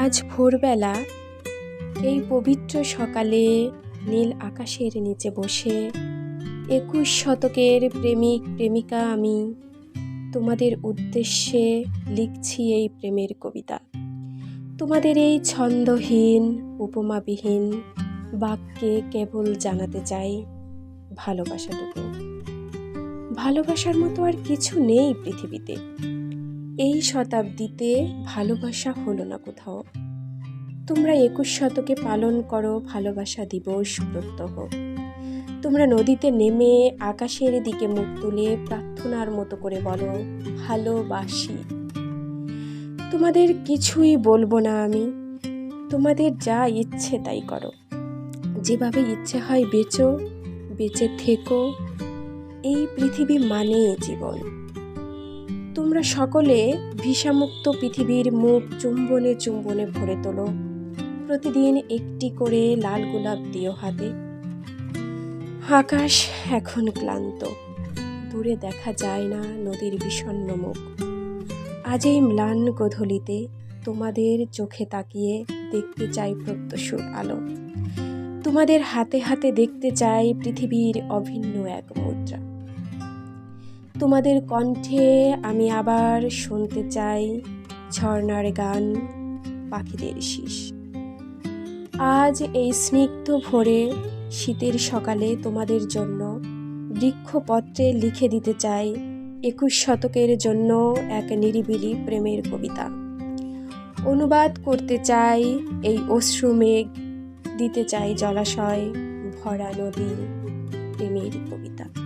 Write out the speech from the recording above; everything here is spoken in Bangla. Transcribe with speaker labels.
Speaker 1: আজ ভোরবেলা এই পবিত্র সকালে নীল আকাশের নিচে বসে একুশ শতকের প্রেমিক, প্রেমিকা আমি তোমাদের উদ্দেশ্যে লিখছি এই প্রেমের কবিতা। তোমাদের এই ছন্দহীন, উপমাবিহীন বাক্যে কেবল জানাতে চাই ভালোবাসাটুকু। ভালোবাসার মতো আর কিছু নেই পৃথিবীতে। এই শতাব্দীতে ভালোবাসা হলো না কোথাও। তোমরা একুশ শতকে পালন করো, ভালোবাসা দিবস প্রত্যহ। তোমরা নদীতে নেমে, আকাশের দিকে মুখ তুলে প্রার্থনার মতো করে বলো, ভালোবাসি। তোমাদের কিছুই বলব না আমি, তোমাদের যা ইচ্ছে তাই করো। যেভাবে ইচ্ছে হয় বেচো, বেঁচে থেকো। এই পৃথিবী মানে জীবন। তোমরা সকলে ভিসামুক্ত পৃথিবীর মুখ চুম্বনে চুম্বনে ভরে তোলো। প্রতিদিন একটি করে লাল গোলাপ দিও হাতে। আকাশ এখন ক্লান্ত, দূরে দেখা যায় না নদীর বিষণ্ণ মুখ। আজ এই ম্লান গোধূলিতে তোমাদের চোখে তাকিয়ে দেখতে চাই প্রত্যসুর আলো। তোমাদের হাতে হাতে দেখতে চাই পৃথিবীর অভিন্ন এক মুদ্রা। তোমাদের কণ্ঠে আমি আবার শুনতে চাই ঝর্ণার গান পাখিদের শীষ। আজ এই স্নিগ্ধ ভোরে শীতের সকালে তোমাদের জন্য বৃক্ষপত্রে লিখে দিতে চাই একুশ শতকের জন্য এক নিরিবিলি প্রেমের কবিতা। অনুবাদ করতে চাই এই অশ্রু মেঘ, দিতে চাই জলাশয় ভরা নদী প্রেমের কবিতা।